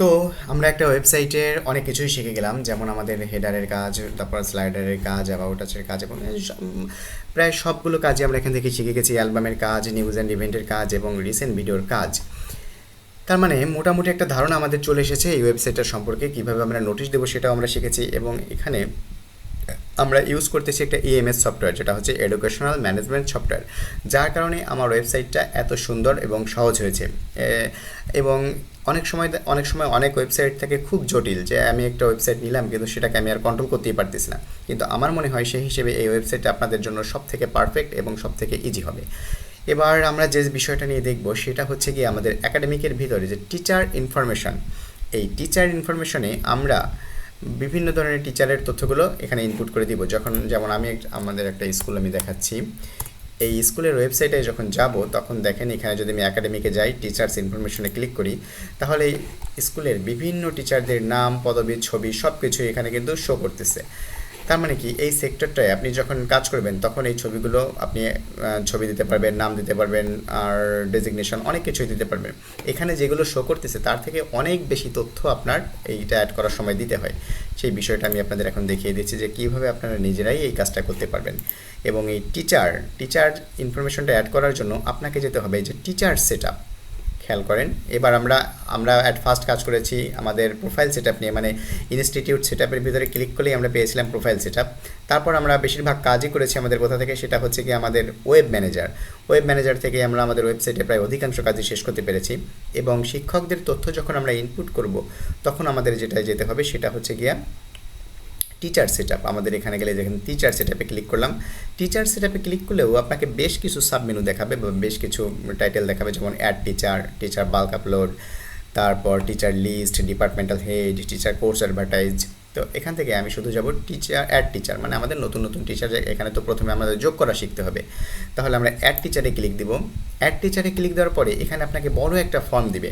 তো আমরা একটা ওয়েবসাইটের অনেক কিছুই শিখে গেলাম, যেমন আমাদের হেডারের কাজ, তারপর স্লাইডারের কাজ অ্যাবাউট আচের কাজ, এবং প্রায় সবগুলো কাজই আমরা এখান থেকে শিখে গেছি, অ্যালবামের কাজ নিউজ অ্যান্ড ইভেন্টের কাজ, এবং রিসেন্ট ভিডিওর কাজ। তার মানে মোটামুটি একটা ধারণা আমাদের চলে এসেছে এই ওয়েবসাইটটা সম্পর্কে, কীভাবে আমরা নোটিশ দেবো সেটাও আমরা শিখেছি, এবং এখানে আমরা ইউজ করতেছি একটা ইএমএস সফটওয়্যার যেটা হচ্ছে এডুকেশনাল ম্যানেজমেন্ট সফটওয়্যার যার কারণে আমার ওয়েবসাইটটা এত সুন্দর এবং সহজ হয়েছে। এবং অনেক সময় অনেক সময় অনেক ওয়েবসাইট থেকে খুব জটিল যে আমি একটা ওয়েবসাইট নিলাম কিন্তু সেটাকে আমি আর কন্ট্রোল করতেই পারতেছি না। কিন্তু আমার মনে হয় সেই হিসেবে এই ওয়েবসাইটটা আপনাদের জন্য সব থেকে পারফেক্ট এবং সব থেকে ইজি হবে। এবার আমরা যে বিষয়টা নিয়ে দেখব সেটা হচ্ছে কি আমাদের একাডেমিকের ভিতরে যে টিচার ইনফরমেশন এই টিচার ইনফরমেশনে আমরা বিভিন্ন ধরনের টিচারের তথ্যগুলো এখানে ইনপুট করে দিব। যখন যেমন আমি আমাদের একটা স্কুল আমি দেখাচ্ছি এই স্কুলের ওয়েবসাইটে যখন যাব, তখন দেখেন এখানে যদি আমি একাডেমিকে যাই টিচার্স ইনফরমেশনে ক্লিক করি, তাহলে স্কুলের বিভিন্ন টিচারদের নাম পদবি ছবি সব কিছু এখানে কিন্তু শো করতেছে। তার মানে কি, এই সেক্টরটায় আপনি যখন কাজ করবেন, তখন এই ছবিগুলো আপনি ছবি দিতে পারবেন, নাম দিতে পারবেন, আর ডেজিগনেশন অনেক কিছুই দিতে পারবেন। এখানে যেগুলো শো করতেছে, তার থেকে অনেক বেশি তথ্য আপনার এইটা অ্যাড করার সময় দিতে হয়। সেই বিষয়টা আমি আপনাদের এখন দেখিয়ে দিচ্ছি যে কীভাবে আপনারা নিজেরাই এই কাজটা করতে পারবেন। এবং এই টিচার টিচার ইনফরমেশনটা অ্যাড করার জন্য আপনাকে যেতে হবে যে টিচার সেট খেয়াল করেন। এবার আমরা আমরা অ্যাট ফার্স্ট কাজ করেছি আমাদের প্রোফাইল সেট নিয়ে মানে ইনস্টিটিউট সেট ভিতরে ক্লিক করলেই আমরা পেয়েছিলাম প্রোফাইল সেট তারপর আমরা বেশিরভাগ কাজই করেছি আমাদের কোথা থেকে, সেটা হচ্ছে কি আমাদের ওয়েব ম্যানেজার ওয়েব ম্যানেজার থেকে আমরা আমাদের ওয়েবসাইটে প্রায় অধিকাংশ কাজই শেষ করতে পেরেছি এবং শিক্ষকদের তথ্য যখন আমরা ইনপুট করব, তখন আমাদের যেটা যেতে হবে সেটা হচ্ছে গিয়া টিচার সেট আমাদের এখানে গেলে যেখানে টিচার সেট ক্লিক করলাম। টিচার সেট ক্লিক করলেও আপনাকে বেশ কিছু সাবমেনু দেখাবে বা বেশ কিছু টাইটেল দেখাবে, যেমন add teacher teacher bulk upload তারপর teacher list departmental head teacher course advertise তো এখান থেকে আমি শুধু যাব টিচার অ্যাড টিচার মানে আমাদের নতুন নতুন টিচার এখানে তো প্রথমে আমাদের যোগ করা শিখতে হবে। তাহলে আমরা অ্যাড টিচারে ক্লিক দিব। অ্যাড টিচারে ক্লিক দেওয়ার পরে এখানে আপনাকে বড় একটা ফর্ম দিবে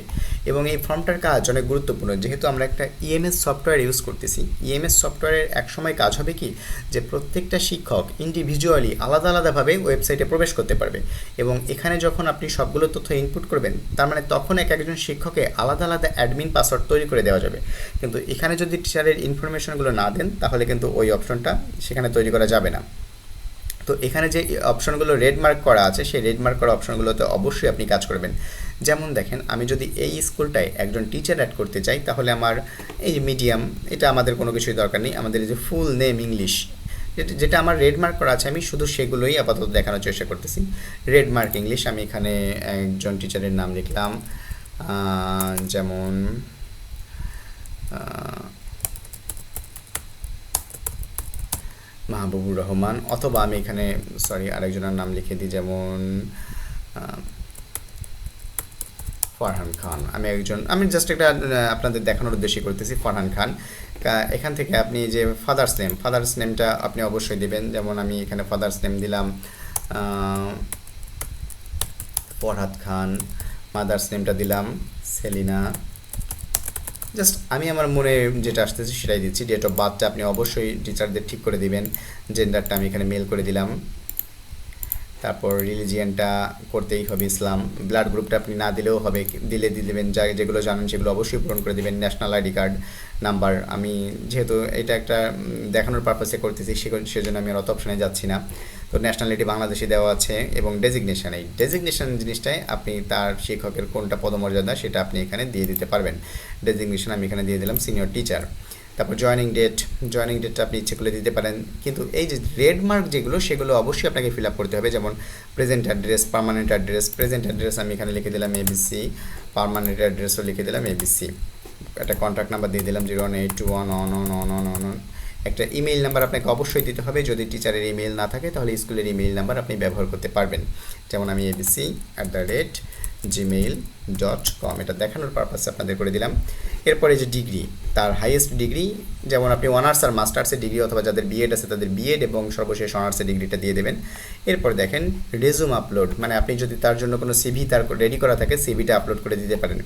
এবং এই ফর্মটার কাজ অনেক গুরুত্বপূর্ণ। যেহেতু আমরা একটা ইএমএস সফটওয়্যার ইউজ করতেছি ইএমএস সফটওয়্যারের এক সময় কাজ হবে কি? যে প্রত্যেকটা শিক্ষক ইন্ডিভিজুয়ালি আলাদা আলাদাভাবে ওয়েবসাইটে প্রবেশ করতে পারবে এবং এখানে যখন আপনি সবগুলো তথ্য ইনপুট করবেন, তার মানে তখন এক একজন শিক্ষকে আলাদা আলাদা অ্যাডমিন পাসওয়ার্ড তৈরি করে দেওয়া যাবে। কিন্তু এখানে যদি টিচারের ইনফরমেশনগুলো না দেন, তাহলে কিন্তু ওই অপশনটা সেখানে তৈরি করা যাবে না। তো এখানে যে অপশনগুলো রেড মার্ক করা আছে, সেই রেড মার্ক করা অপশনগুলোতে অবশ্যই আপনি কাজ করবেন। যেমন দেখেন, আমি যদি এই স্কুলটায় একজন টিচার অ্যাড করতে চাই, তাহলে আমার এই মিডিয়াম এটা আমাদের কোনো কিছুই দরকার নেই। আমাদের যে ফুল নেম ইংলিশ যেটা- আমার রেড মার্ক করা আছে, আমি শুধু সেগুলোই আপাতত দেখানোর চেষ্টা করতেছি। রেড মার্ক ইংলিশ আমি এখানে একজন টিচারের নাম লিখলাম। যেমন মাহবুবুর রহমান অথবা আমি এখানে সরি আরেকজনের নাম লিখে দিই, যেমন ফরহান খান। আমি একজন, আমি জাস্ট একটা আপনাদের দেখানোর উদ্দেশ্যে করতেছি, ফরহান খান। এখান থেকে আপনি যে ফাদার্স নেম ফাদার্স নেমটা আপনি অবশ্যই দেবেন। যেমন আমি এখানে ফাদার্স নেম দিলাম ফরহাদ খান মাদার্স নেমটা দিলাম, সেলিনা জাস্ট আমি আমার মনে যেটা আসতেছে সেটাই দিচ্ছি ডেট অফ বার্থটা আপনি অবশ্যই টিচারদের ঠিক করে দিবেন জেন্ডারটা আমি এখানে মেল করে দিলাম। তারপর রিলিজিয়ানটা করতেই হবে ইসলাম ব্লাড গ্রুপটা আপনি না দিলেও হবে, দিলে দিয়ে দেবেন, যা যেগুলো জানেন সেগুলো অবশ্যই পূরণ করে দেবেন ন্যাশনাল আইডি কার্ড নাম্বার আমি যেহেতু এটা একটা দেখানোর পারপাসে করতেছি সেজন্য আমি আর অত অপশানে যাচ্ছি না। তো ন্যাশনালিটি বাংলাদেশে দেওয়া আছে এবং ডেজিগনেশন এই ডেজিগনেশন জিনিসটাই আপনি তার শিক্ষকের কোনটা পদমর্যাদা সেটা আপনি এখানে দিয়ে দিতে পারবেন। ডেজিগনেশন আমি এখানে দিয়ে দিলাম সিনিয়র টিচার তারপর জয়নিং ডেট জয়নিং ডেটটা আপনি ইচ্ছে করলে দিতে পারেন। কিন্তু এই যে রেড মার্ক যেগুলো, সেগুলো অবশ্যই আপনাকে ফিল আপ করতে হবে। যেমন present address permanent address present address আমি এখানে লিখে দিলাম এবিসি পার্মানেন্ট অ্যাড্রেসও লিখে দিলাম এবিসি একটা কন্ট্যাক্ট নাম্বার দিয়ে দিলাম zero one eight two one one one one one one একটা ইমেইল নাম্বার আপনাকে অবশ্যই দিতে হবে। যদি টিচারের ইমেইল না থাকে, তাহলে স্কুলের ইমেইল নাম্বার আপনি ব্যবহার করতে পারবেন। যেমন আমি A B C at the rate Gmail dot com এটা দেখানোর পারপাসে আপনাদের করে দিলাম। এরপরে যে ডিগ্রি তার হাইয়েস্ট ডিগ্রি যেমন আপনি অনার্স আর মাস্টার্সের ডিগ্রি অথবা যাদের বিএড আছে তাদের বিএড এবং সর্বশেষ অনার্সের ডিগ্রিটা দিয়ে দেবেন। এরপর দেখেন রেজুম আপলোড মানে আপনি যদি তার জন্য কোনো সিভি তার রেডি করা থাকে সিভিটা আপলোড করে দিতে পারেন।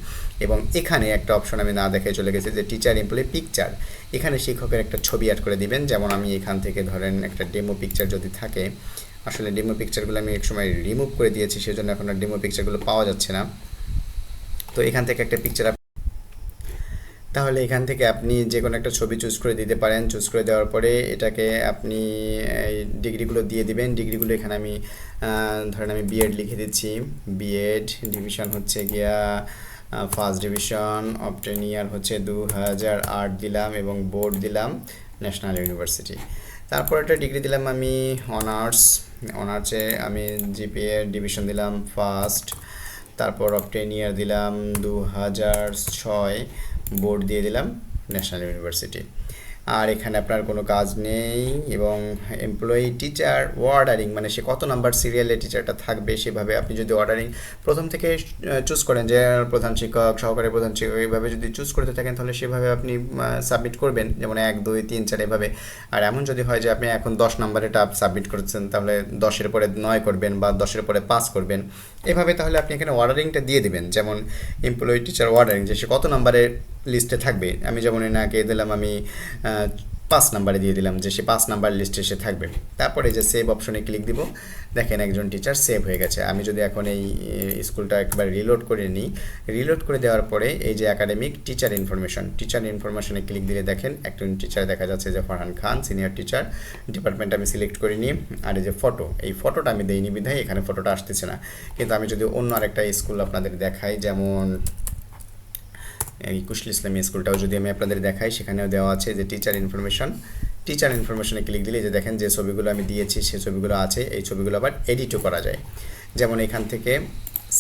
এবং এখানে একটা অপশন আমি না দেখে চলে গেছি যে টিচার এমপ্লয়ি পিকচার এখানে শিক্ষকের একটা ছবি অ্যাড করে দিবেন, যেমন আমি এখান থেকে ধরেন একটা ডেমো পিকচার যদি থাকে আসলে ডেমো পিকচারগুলো আমি এক সময় রিমুভ করে দিয়েছি, সেজন্য এখন আর ডেমো পিকচারগুলো পাওয়া যাচ্ছে না। তো এখান থেকে একটা পিকচার তাহলে এখান থেকে আপনি যে কোনো একটা ছবি চুজ করে দিতে পারেন। চুজ করে দেওয়ার পরে এটাকে আপনি, এই ডিগ্রিগুলো দিয়ে দিবেন। ডিগ্রিগুলো এখানে আমি ধরেন আমি বিএড লিখে দিচ্ছি। বিএড ডিভিশন হচ্ছে গিয়া ফার্স্ট ডিভিশন অপটেন ইয়ার হচ্ছে দু হাজার আট দিলাম এবং বোর্ড দিলাম। ন্যাশনাল ইউনিভার্সিটি তারপর একটা ডিগ্রি দিলাম আমি অনার্স অনার্সে আমি জিপিএ ডিভিশন দিলাম ফার্স্ট তারপর অপটেন ইয়ার দিলাম দু হাজার ছয়। বোর্ড দিয়ে দিলাম ন্যাশনাল ইউনিভার্সিটি আর এখানে আপনার কোনো কাজ নেই এবং এমপ্লয়ি টিচার অর্ডারিং মানে সে কত নাম্বার সিরিয়ালে টিচারটা থাকবে সেভাবে আপনি যদি অর্ডারিং প্রথম থেকে চুজ করেন যে প্রধান শিক্ষক, সহকারী প্রধান শিক্ষক, এইভাবে যদি চুজ করতে থাকেন তাহলে সেভাবে আপনি সাবমিট করবেন। যেমন এক, দুই, তিন, চার এভাবে। আর এমন যদি হয় যে আপনি এখন দশ নাম্বারেটা সাবমিট করছেন, তাহলে দশের পরে নয় করবেন বা দশের পরে পাঁচ করবেন। এভাবে তাহলে আপনি এখানে অর্ডারিংটা দিয়ে দিবেন। যেমন এমপ্লয়ি টিচার অর্ডারিং যে সে কত নাম্বারের লিস্টে থাকবে। আমি যেমন এনাকে দিলাম, আমি পাঁচ নাম্বারে দিয়ে দিলাম যে সে পাঁচ নাম্বার লিস্টে সে থাকবে। তারপরে যে সেভ অপশনে ক্লিক দিব, দেখেন একজন টিচার সেভ হয়ে গেছে। আমি যদি এখন এই স্কুলটা একবার রিলোড করে নিই রিলোড করে দেওয়ার পরে এই যে একাডেমিক টিচার ইনফরমেশন টিচার ইনফরমেশনে ক্লিক দিলে দেখেন একজন টিচার দেখা যাচ্ছে যে Farhan Khan senior teacher department আমি সিলেক্ট করে নিই। আর এই যে ফটো এই ফটোটা আমি দেইনি বিধায় এখানে ফটোটা আসতেছে না। কিন্তু আমি যদি অন্য আরেকটা স্কুল আপনাদের দেখাই, যেমন কুশল ইসলামী স্কুলটাও যদি আমি আপনাদের দেখাই, সেখানেও দেওয়া আছে যে টিচার ইনফরমেশন টিচার ইনফরমেশনে ক্লিক দিলে যে দেখেন যে ছবিগুলো আমি দিয়েছি সেই ছবিগুলো আছে, এই ছবিগুলো আবার এডিটও করা যায়। যেমন এখান থেকে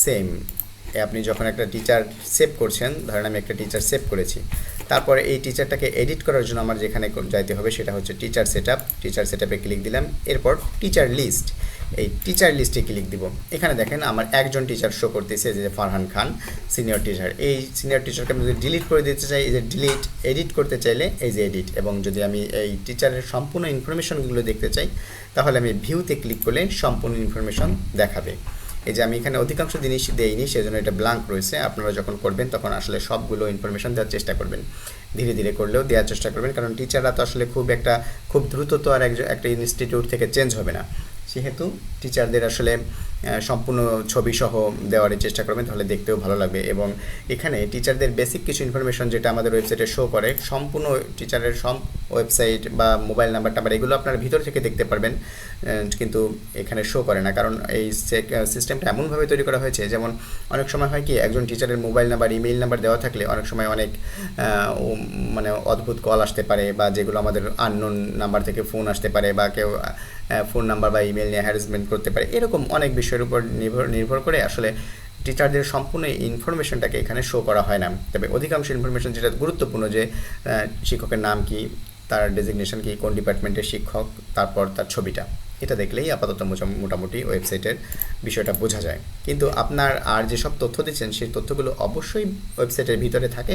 সেম আপনি যখন একটা টিচার সেভ করছেন, ধরেন আমি একটা টিচার সেভ করেছি, তারপরে এই টিচারটাকে এডিট করার জন্য আমার যেখানে যাইতে হবে, সেটা হচ্ছে teacher set teacher set click দিলাম, এরপর টিচার লিস্ট এই টিচার লিস্টে ক্লিক দিব। এখানে দেখেন আমার একজন টিচার শো করতেছে যে ফারহান খান সিনিয়র টিচার এই সিনিয়র টিচারকে আমি যদি ডিলিট করে দিতে চাই, এই যে ডিলিট এডিট করতে চাইলে এই যে এডিট এবং যদি আমি এই টিচারের সম্পূর্ণ ইনফরমেশনগুলো দেখতে চাই, তাহলে আমি ভিউতে ক্লিক করলে সম্পূর্ণ ইনফরমেশন দেখাবে। এই যে আমি এখানে অধিকাংশ জিনিস দেইনি, সেজন্য এটা ব্ল্যাঙ্ক রয়েছে। আপনারা যখন করবেন, তখন আসলে সবগুলো ইনফরমেশন দেওয়ার চেষ্টা করবেন। ধীরে ধীরে করলেও দেওয়ার চেষ্টা করবেন, কারণ টিচাররা তো আসলে খুব একটা, খুব দ্রুত তো আর একটা ইনস্টিটিউট থেকে চেঞ্জ হবে না। সেহেতু টিচারদের আসলে সম্পূর্ণ ছবি সহ দেওয়ার চেষ্টা করবেন, তাহলে দেখতেও ভালো লাগবে। এবং এখানে টিচারদের বেসিক কিছু ইনফরমেশন যেটা আমাদের ওয়েবসাইটে শো করে, সম্পূর্ণ টিচারের সব ওয়েবসাইট বা মোবাইল নাম্বার টাম্বার এগুলো আপনার ভিতর থেকে দেখতে পারবেন কিন্তু এখানে শো করে না। কারণ এই সিস্টেমটা এমনভাবে তৈরি করা হয়েছে, যেমন অনেক সময় হয় কি, একজন টিচারের মোবাইল নাম্বার ইমেইল নাম্বার দেওয়া থাকলে অনেক সময় অনেক মানে অদ্ভুত কল আসতে পারে বা যেগুলো আমাদের আননোন নাম্বার থেকে ফোন আসতে পারে বা কেউ ফোন নাম্বার বা ইমেল নিয়ে হ্যারাসমেন্ট করতে পারে। এরকম অনেক বিষয়ের উপর নির্ভর নির্ভর করে আসলে টিচারদের সম্পূর্ণ ইনফরমেশনটাকে এখানে শো করা হয় না। তবে অধিকাংশ ইনফরমেশন যেটা গুরুত্বপূর্ণ যে শিক্ষকের নাম কি, তার ডেজিগনেশন কি, কোন ডিপার্টমেন্টের শিক্ষক, তারপর তার ছবিটা। এটা দেখলেই আপাতত মোটামুটি ওয়েবসাইটের বিষয়টা বোঝা যায়। কিন্তু আপনার আর যেসব তথ্য দিচ্ছেন, সেই তথ্যগুলো অবশ্যই ওয়েবসাইটের ভিতরে থাকে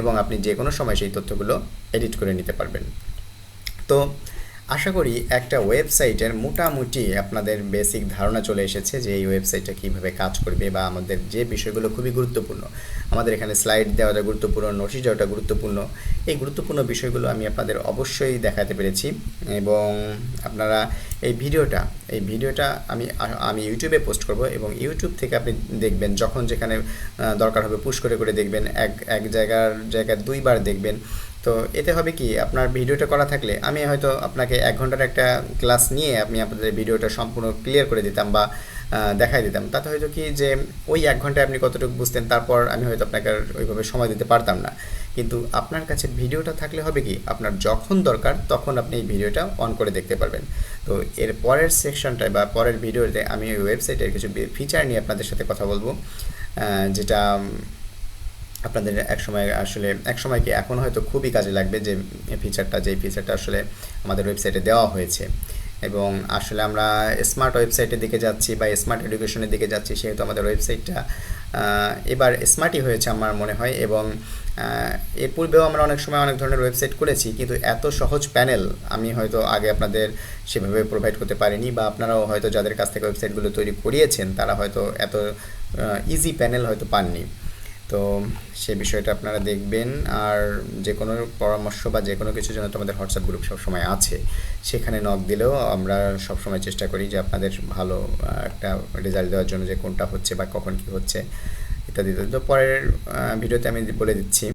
এবং আপনি যে কোনো সময় সেই তথ্যগুলো এডিট করে নিতে পারবেন। তো আশা করি একটা ওয়েবসাইটের মোটামুটি আপনাদের বেসিক ধারণা চলে এসেছে যে এই ওয়েবসাইটটা কীভাবে কাজ করবে বা আমাদের যে বিষয়গুলো খুবই গুরুত্বপূর্ণ। আমাদের এখানে স্লাইড দেওয়াটা গুরুত্বপূর্ণ নোটিশ দেওয়াটা গুরুত্বপূর্ণ, এই গুরুত্বপূর্ণ বিষয়গুলো আমি আপনাদের অবশ্যই দেখাতে পেরেছি এবং আপনারা এই ভিডিওটা এই ভিডিওটা আমি আমি ইউটিউবে পোস্ট করব এবং ইউটিউব থেকে আপনি দেখবেন যখন যেখানে দরকার হবে পুশ করে করে দেখবেন। এক এক জায়গার জায়গায় দুইবার দেখবেন। তো এতে হবে কি, আপনার ভিডিওটা করা থাকলে আমি হয়তো আপনাকে এক ঘণ্টার একটা ক্লাস নিয়ে আমি আপনাদের ভিডিওটা সম্পূর্ণ ক্লিয়ার করে দিতাম বা দেখাই দিতাম। তাতে হয়তো কি যে ওই এক ঘন্টায় আপনি কতটুকু বুঝতেন, তারপর আমি হয়তো আপনাকে ওইভাবে সময় দিতে পারতাম না। কিন্তু আপনার কাছে ভিডিওটা থাকলে হবে কি, আপনার যখন দরকার তখন আপনি এই ভিডিওটা অন করে দেখতে পারবেন। তো এর পরের সেকশনটায় বা পরের ভিডিওতে আমি ওই ওয়েবসাইটের কিছু ফিচার নিয়ে আপনাদের সাথে কথা বলব। যেটা আপনাদের এক সময় আসলে এক সময় কি এখন হয়তো খুবই কাজে লাগবে যে ফিচারটা যে ফিচারটা আসলে আমাদের ওয়েবসাইটে দেওয়া হয়েছে। এবং আসলে আমরা স্মার্ট ওয়েবসাইটের দিকে যাচ্ছি বা স্মার্ট এডুকেশনের দিকে যাচ্ছি, সেহেতু আমাদের ওয়েবসাইটটা এবার স্মার্টই হয়েছে আমার মনে হয়। এবং এর পূর্বেও আমরা অনেক সময় অনেক ধরনের ওয়েবসাইট করেছি, কিন্তু এত সহজ প্যানেল আমি হয়তো আগে আপনাদের সেভাবে প্রোভাইড করতে পারিনি বা আপনারাও হয়তো যাদের কাছ থেকে ওয়েবসাইটগুলো তৈরি করিয়েছেন, তারা হয়তো এত ইজি প্যানেল হয়তো পাননি। তো সে বিষয়টা আপনারা দেখবেন। আর যে কোনো পরামর্শ বা যে কোনো কিছুর জন্য তো আমাদের হোয়াটসঅ্যাপ গ্রুপ সবসময় আছে। সেখানে নক দিলেও আমরা সবসময় চেষ্টা করি যে আপনাদের ভালো একটা রেজাল্ট দেওয়ার জন্য যে কোনটা হচ্ছে বা কখন কি হচ্ছে ইত্যাদি। তো পরের ভিডিওতে আমি বলে দিচ্ছি।